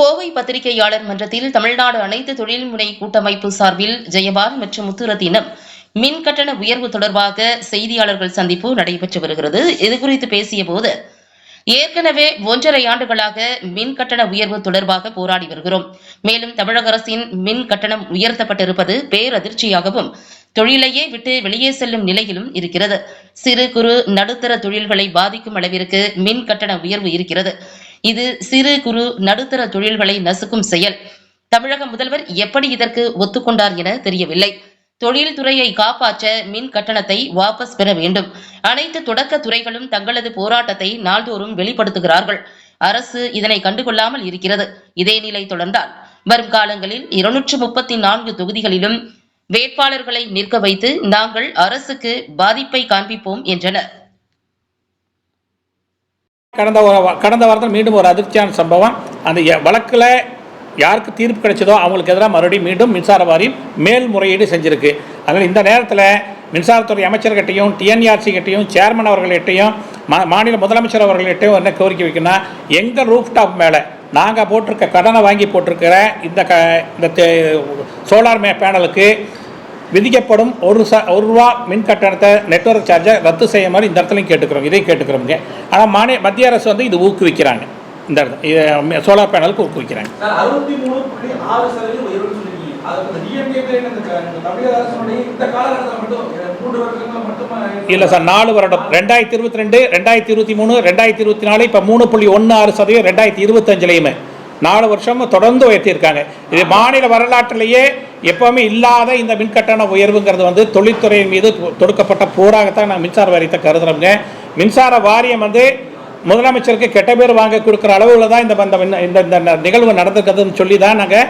கோவை பத்திரிகையாளர் மன்றத்தில் தமிழ்நாடு அனைத்து தொழில்முறை கூட்டமைப்பு சார்பில் ஜெயபால் மற்றும் முத்துரத்தினம் மின் கட்டண உயர்வு தொடர்பாக செய்தியாளர்கள் சந்திப்பு நடைபெற்று வருகிறது. இதுகுறித்து பேசியபோது ஏற்கனவே ஒன்றரை ஆண்டுகளாக மின் கட்டண உயர்வு தொடர்பாக போராடி வருகிறோம். மேலும் தமிழக அரசின் மின் கட்டணம் உயர்த்தப்பட்டிருப்பது பேரதிர்ச்சியாகவும் தொழிலையே விட்டு வெளியே செல்லும் நிலையிலும் இருக்கிறது. சிறு குறு நடுத்தர தொழில்களை பாதிக்கும் அளவிற்கு மின் கட்டண உயர்வு இருக்கிறது. இது சிறு குறு நடுத்தர தொழில்களை நசுக்கும் செயல். தமிழக முதல்வர் எப்படி இதற்கு ஒத்துக்கொண்டார் என தெரியவில்லை. தொழில்துறையை காப்பாற்ற மின் கட்டணத்தை வாபஸ் பெற வேண்டும். அனைத்து தொடக்க துறைகளும் தங்களது போராட்டத்தை நாள்தோறும் வெளிப்படுத்துகிறார்கள். அரசு இதனை கண்டுகொள்ளாமல் இருக்கிறது. இதே நிலை தொடர்ந்தால் வரும் காலங்களில் இருநூற்று முப்பத்தி நான்கு தொகுதிகளிலும் வேட்பாளர்களை நிற்க வைத்து நாங்கள் அரசுக்கு பாதிப்பை காண்பிப்போம் என்றனர். கடந்த கடந்த வாரத்தில் மீண்டும் ஒரு அதிர்ச்சியான சம்பவம். அந்த வழக்கில் யாருக்கு தீர்ப்பு கிடைச்சதோ அவங்களுக்கு எதிராக மறுபடியும் மீண்டும் மின்சார வாரியம் மேல்முறையீடு செஞ்சிருக்கு. அதனால் இந்த நேரத்தில் மின்சாரத்துறை அமைச்சர்கிட்டையும் டிஎன்ஆர்சி கிட்டையும் சேர்மன் அவர்கள்கிட்டையும் மா மாநில முதலமைச்சர் அவர்கள்கிட்டையும் என்ன கோரிக்கை வைக்கணும்னா எங்கள் ரூஃப்டாப் மேலே நாங்கள் போட்டிருக்க கடனை வாங்கி போட்டிருக்கிற இந்த க இந்த சோலார் மே பேனலுக்கு விதிக்கப்படும் ஒரு ச ஒரு ரூபா மின் கட்டணத்தை நெட்வொர்க் சார்ஜை ரத்து செய்ய மாதிரி இந்த இடத்துலையும் கேட்டுக்கிறோம். இதையும் கேட்டுக்கிறோங்க ஆனால் மாநில மத்திய அரசு வந்து இது ஊக்குவிக்கிறாங்க. இந்த இடத்துல சோலார் பேனலுக்கு ஊக்குவிக்கிறாங்க. இல்லை சார் நாலு வருடம். ரெண்டாயிரத்தி இருபத்தி ரெண்டு ரெண்டாயிரத்தி இருபத்தி மூணு ரெண்டாயிரத்தி இருபத்தி நாலு இப்போ மூணு புள்ளி ஒன்று ஆறு சதவீதம் ரெண்டாயிரத்தி இருபத்தஞ்சிலையுமே. நாலு வருஷம் தொடர்ந்து உயர்த்தியிருக்காங்க. இது மாநில வரலாற்றிலேயே எப்போவுமே இல்லாத இந்த மின்கட்டண உயர்வுங்கிறது வந்து தொழில்துறையின் மீது தொ- தொடுக்கப்பட்ட போராகத்தான் நான் மின்சார வாரியத்தை கருதுறோங்க மின்சார வாரியம் வந்து முதலமைச்சருக்கு கெட்ட பேர் வாங்க கொடுக்குற அளவில் தான் இந்த இந்த இந்த இந்த நிகழ்வு நடந்திருக்கிறதுன்னு சொல்லி தான் நாங்கள்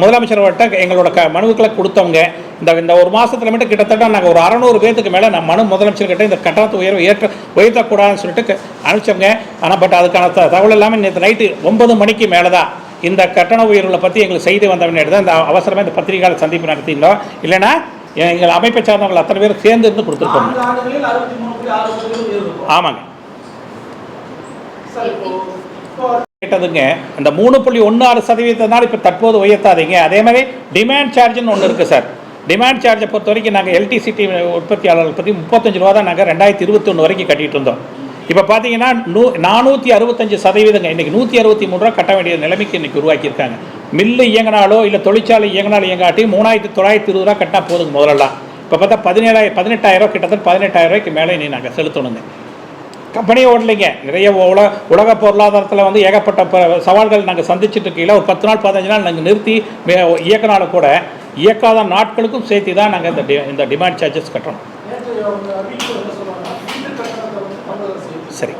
முதலமைச்சர்கிட்ட எங்களோட க மனுக்களை கொடுத்தவங்க இந்த இந்த ஒரு மாதத்துல மட்டும் கிட்டத்தட்ட நாங்கள் ஒரு அறநூறு பேர்த்துக்கு மேலே நான் மனு முதலமைச்சர்கிட்ட இந்த கட்டணத்தை உயர்வு ஏற்ற உயர்த்தக்கூடாதுன்னு சொல்லிட்டு அனுப்பிச்சோங்க ஆனால் பட் அதுக்கான த- தகவல் எல்லாமே நேற்று நைட்டு ஒன்பது மணிக்கு மேலே தான் இந்த கட்டண உயர்வுகளை பற்றி எங்களுக்கு செய்தி வந்தவனே தான் இந்த அவசரமாக இந்த பத்திரிகையாளர் சந்திப்பு நடத்தியிருந்தோம் இல்லைன்னா எங்கள் அமைப்பை சார்ந்தவங்க அத்தனை பேர் சேர்ந்து இருந்து இருக்கும். ஆமாங்க. கேட்டதுங்க அந்த மூணு புள்ளி ஒன்று ஆறு சதவீதத்தினால இப்போ தற்போது உயர்த்தாதீங்க. அதே மாதிரி டிமாண்ட் சார்ஜ்னு ஒன்று இருக்குது சார். டிமாண்ட் சார்ஜை பொறுத்த வரைக்கும் நாங்கள் எல்டிசிடி உற்பத்தியாளர்கள் பற்றி முப்பத்தஞ்சு ரூபா தான் நாங்கள் ரெண்டாயிரத்தி இருபத்தொன்று வரைக்கும் கட்டிட்டு இருந்தோம். இப்போ பார்த்தீங்கன்னா நூ நானூற்றி அறுபத்தஞ்சு சதவீதங்க இன்றைக்கி நூற்றி அறுபத்தி மூணு ரூபா கட்ட வேண்டிய நிலைமைக்கு இன்றைக்கி உருவாக்கியிருக்காங்க. மில்லு இயங்கினாலோ இல்லை தொழிற்சாலை இயங்கினாலும் இயங்காட்டி மூணாயிரத்தி தொள்ளாயிரத்தி இருபது ரூபா கட்டினா போதுங்க முதலெல்லாம். இப்போ பார்த்தா பதினேழாயிரம் பதினெட்டாயிரம் கிட்டத்தட்ட பதினெட்டாயிரம் ரூபாய்க்கு மேலே நீ நாங்கள் செலுத்தணுங்க கம்பெனியே ஓடலைங்க. நிறைய உல உலக பொருளாதாரத்தில் வந்து ஏகப்பட்ட ப- சவால்கள் நாங்கள் சந்திச்சுட்டு இருக்கையில் ஒரு பத்து நாள் பதினஞ்சு நாள் நாங்கள் நிறுத்தி மே- இயக்குனாலும் கூட இயக்காத நாட்களுக்கும் சேர்த்து தான் நாங்கள் இந்த டி- இந்த டிமாண்ட் சார்ஜஸ் கட்டுறோம் நேற்று அவங்க அறிவிப்பு என்ன சொல்லுவாங்க வீட்டு கட்டணத்தை வந்து தமிழக அரசு ஏற்றுச்சு. சரி.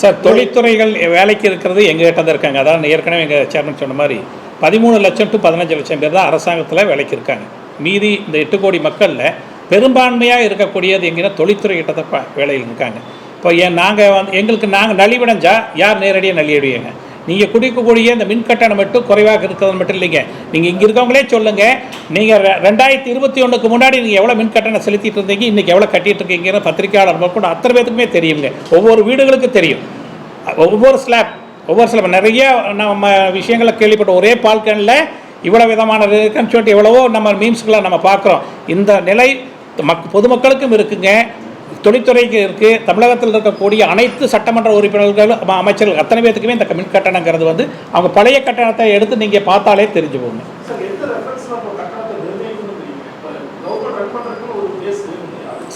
சார் தொழில்துறைகள் வேலைக்கு இருக்கிறது எங்ககிட்ட தான் இருக்காங்க. அதான் ஏற்கனவே எங்கள் சேர்மன் சொன்ன மாதிரி பதிமூணு லட்சம் டு பதினஞ்சு லட்சம் பேர் தான் அரசாங்கத்தில் வேலைக்கு இருக்காங்க. மீதி இந்த எட்டு கோடி மக்களில் பெரும்பான்மையாக இருக்கக்கூடியது எங்கன்னா தொழில்துறை கிட்ட தான் வேலையில் இருக்காங்க. இப்போ ஏன் நாங்கள் வந்து எங்களுக்கு நாங்கள் நலிவடைஞ்சா யார் நேரடியாக நலியடையுங்க? நீங்கள் குடிக்கக்கூடிய இந்த மின் கட்டணம் மட்டும் குறைவாக இருக்கிறது மட்டும் இல்லைங்க. நீங்கள் இங்கே இருக்கவங்களே சொல்லுங்கள் நீங்கள் ரெண்டாயிரத்தி இருபத்தி ஒன்றுக்கு முன்னாடி நீங்கள் எவ்வளோ மின் கட்டணம் செலுத்திட்டு இருந்தீங்க இன்றைக்கி எவ்வளோ கட்டிட்டு இருக்கீங்கன்னு பத்திரிக்கையாளர் கூட அத்தனை பேத்துக்குமே தெரியுங்க. ஒவ்வொரு வீடுகளுக்கும் தெரியும். ஒவ்வொரு ஸ்லாப் ஒவ்வொரு ஸ்லாப் நிறைய நம்ம விஷயங்களை கேள்விப்பட்ட ஒரே பால்கனில் இவ்வளோ விதமான இருக்குன்னு சொல்லிட்டு எவ்வளவோ நம்ம மீம்ஸ்களை நம்ம பார்க்குறோம். இந்த நிலை மக் பொதுமக்களுக்கும் இருக்குங்க. தொழில்துறைக்கு இருக்குது தமிழகத்தில் இருக்கக்கூடிய அனைத்து சட்டமன்ற உறுப்பினர்கள் அம- அமைச்சர்கள் அத்தனை பேத்துக்குமே இந்த மின் கட்டணங்கிறது வந்து அவங்க பழைய கட்டணத்தை எடுத்து நீங்கள் பார்த்தாலே தெரிஞ்சு போங்க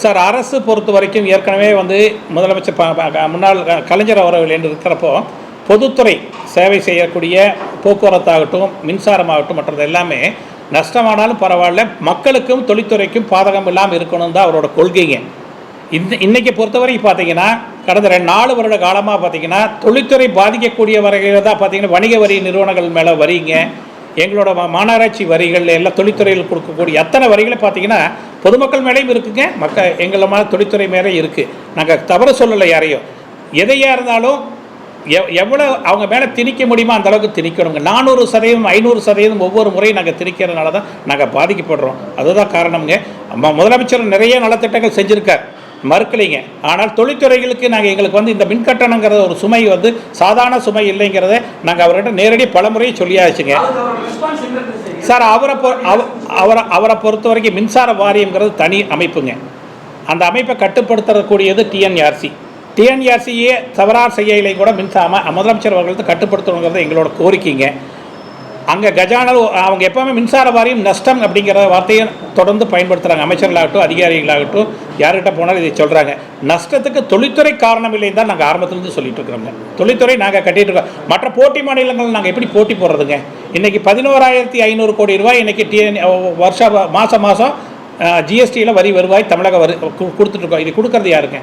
சார் அரசு பொறுத்த வரைக்கும் ஏற்கனவே வந்து முதலமைச்சர் முன்னாள் கலைஞர் அவர்கள் என்று இருக்கிறப்போ பொதுத்துறை சேவை செய்யக்கூடிய போக்குவரத்தாகட்டும் மின்சாரமாகட்டும் மற்றது எல்லாமே நஷ்டமானாலும் பரவாயில்ல மக்களுக்கும் தொழில்துறைக்கும் பாதகம் இல்லாமல் இருக்கணும் தான் அவரோட கொள்கைங்க. இந்த இன்றைக்கி பொறுத்தவரைக்கும் பார்த்தீங்கன்னா கடந்த ரெண்டு நாலு வருட காலமாக பார்த்தீங்கன்னா தொழில்துறை பாதிக்கக்கூடிய வரையில் தான் பார்த்தீங்கன்னா வணிக வரி நிறுவனங்கள் மேலே வரிங்க. எங்களோட மாநகராட்சி வரிகள் எல்லாம் தொழில்துறையில் கொடுக்கக்கூடிய அத்தனை வரிகளை பார்த்தீங்கன்னா பொதுமக்கள் மேலேயும் இருக்குங்க. மக்கள் எங்களை மாதிரி தொழில்துறை மேலே இருக்குது நாங்கள் தவறு சொல்லலை யாரையும். எதையாக இருந்தாலும் எவ் எவ்வளோ அவங்க மேலே திணிக்க முடியுமோ அந்த அளவுக்கு திணிக்கணுங்க. நானூறு சதவீதம் ஐநூறு சதவீதம் ஒவ்வொரு முறையும் நாங்கள் திணிக்கிறதுனால தான் நாங்கள் பாதிக்கப்படுறோம். அதுதான் காரணம்ங்க. முதலமைச்சர் நிறைய நலத்திட்டங்கள் செஞ்சுருக்கார். மறுக்கலைங்க. ஆனால் தொழில்துறைகளுக்கு நாங்கள் எங்களுக்கு வந்து இந்த மின்கட்டணங்கிற ஒரு சுமை வந்து சாதாரண சுமை இல்லைங்கிறத நாங்கள் அவர்கிட்ட நேரடி பலமுறை சொல்லியாச்சுங்க. சார் அவரை பொ அவ- அவரை அவரை பொறுத்த வரைக்கும் மின்சார வாரியம்ங்கிறது தனி அமைப்புங்க. அந்த அமைப்பை கட்டுப்படுத்தக்கூடியது டிஎன்ஆர்சி டிஎன்ஆர்சியே தவறார் செய்யலை கூட மின்சார முதலமைச்சர் அவர்களுக்கு கட்டுப்படுத்தணுங்கிறது எங்களோட கோரிக்கைங்க. அங்கே கஜானல் அவங்க எப்போவுமே மின்சார வாரியம் நஷ்டம் அப்படிங்கிற வார்த்தையை தொடர்ந்து பயன்படுத்துகிறாங்க அமைச்சர்களாகட்டும் அதிகாரிகளாகட்டும் யார்கிட்ட போனாலும் இதை சொல்கிறாங்க நஷ்டத்துக்கு தொழில்துறை காரணம் இல்லைன்னு தான் நாங்கள் ஆரம்பத்துலேருந்து சொல்லிட்டு இருக்கிறோங்க தொழில்துறை நாங்கள் கட்டிகிட்டு இருக்கோம். மற்ற போட்டி மாநிலங்கள் நாங்கள் எப்படி போட்டி போடுறதுங்க? இன்றைக்கி பதினோராயிரத்தி ஐநூறு கோடி ரூபாய் இன்றைக்கி டிஎன் வருஷ மாதம் மாதம் ஜிஎஸ்டியில் வரி வருவாய் தமிழக வரி கு- கொடுத்துட்ருக்கோம் இது கொடுக்கறது யாருங்க?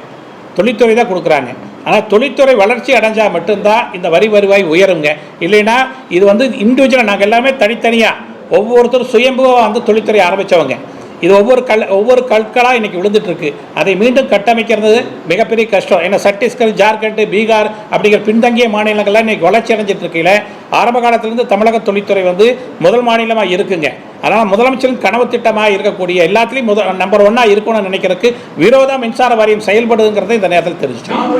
தொழில்துறை தான் கொடுக்குறாங்க. ஆனால் தொழில்துறை வளர்ச்சி அடைஞ்சால் மட்டும்தான் இந்த வரி வருவாய் உயருங்க. இல்லைன்னா இது வந்து இண்டிவிஜுவலாக நாங்கள் எல்லாமே தனித்தனியாக ஒவ்வொருத்தரும் சுயம்புவாக வந்து தொழில்துறை ஆரம்பித்தவங்க இது ஒவ்வொரு கல் ஒவ்வொரு கற்களாக இன்றைக்கி விழுந்துட்டுருக்கு. அதை மீண்டும் கட்டமைக்கிறது மிகப்பெரிய கஷ்டம். ஏன்னா சத்தீஸ்கர் ஜார்க்கண்ட் பீகார் அப்படிங்கிற பின்தங்கிய மாநிலங்கள்லாம் இன்றைக்கி வளர்ச்சி அடைஞ்சிட்டு இருக்கையில் ஆரம்ப காலத்திலேருந்து தமிழக தொழில்துறை வந்து முதல் மாநிலமாக இருக்குங்க. அதனால் முதலமைச்சரின் கனவு திட்டமாக இருக்கக்கூடிய எல்லாத்துலேயும் முத நம்பர் ஒன்னாக இருக்கணும்னு நினைக்கிறதுக்கு விரோத மின்சார வாரியம் செயல்படுதுங்கிறத இந்த நேரத்தில் தெரிஞ்சுட்டோம்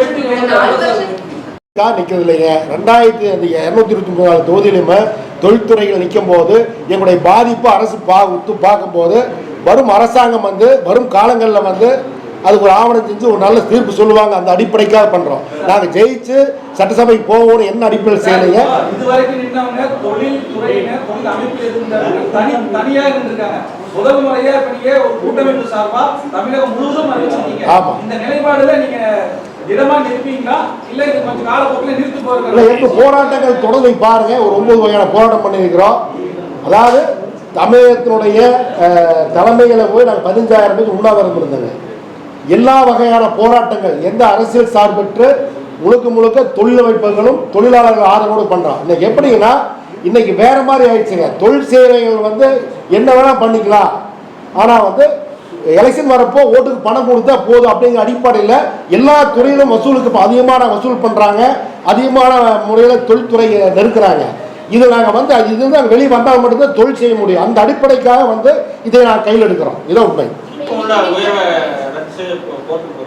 தான் நிற்கிறது இல்லைங்க ரெண்டாயிரத்தி இரநூத்தி இருபத்தி மூணு தொகுதியிலுமே தொழில்துறைகள் நிற்கும் போது எங்களுடைய பாதிப்பு அரசு பா உத்து பார்க்கும்போது வரும் அரசாங்கம் வந்து வரும் காலங்களில் வந்து அதுக்கு ஒரு ஆவணம் செஞ்சு ஒரு நல்ல தீர்ப்பு சொல்லுவாங்க. அந்த அடிப்படைக்காக பண்ணுறோம் நாங்கள் ஜெயிச்சு சட்டசபைக்கு போகணும்னு என்ன அடிப்படையில் செய்யலைங்க? போராட்டங்கள் தொடர்ந்து பாருங்க. ஒரு ஒன்பது வகையான போராட்டம் பண்ணியிருக்கிறோம். அதாவது தமிழகத்தினுடைய தலைமைகளை போய் நாங்கள் பதினஞ்சாயிரம் பேருக்கு உண்ணாவிரதம் இருந்தோங்க எல்லா வகையான போராட்டங்கள் எந்த அரசியல் சார்பற்று முழுக்க முழுக்க தொழிலமைப்புகளும் தொழிலாளர்கள் ஆதரவோடு பண்ணுறோம் இன்னைக்கு எப்படின்னா இன்னைக்கு வேற மாதிரி ஆயிடுச்சுங்க. தொழில் சேவைகள் வந்து என்ன வேணா பண்ணிக்கலாம். ஆனால் வந்து எலெக்ஷன் வரப்போ ஓட்டுக்கு பணம் கொடுத்தா போதும் அப்படிங்கிற அடிப்படையில் எல்லா துறையிலும் வசூலுக்கு இப்போ அதிகமான வசூல் பண்ணுறாங்க அதிகமான முறையில் தொழில்துறையை நெருக்கிறாங்க. இது நாங்கள் வந்து அது இது நாங்கள் வெளியே வந்தால் மட்டும்தான் தொழில் செய்ய முடியும். அந்த அடிப்படைக்காக வந்து இதை நாங்கள் கையில் எடுக்கிறோம். இதான் உண்மை. இப்போ உள்ள உயர்வை ரத்து செய்ய போ- போட்டு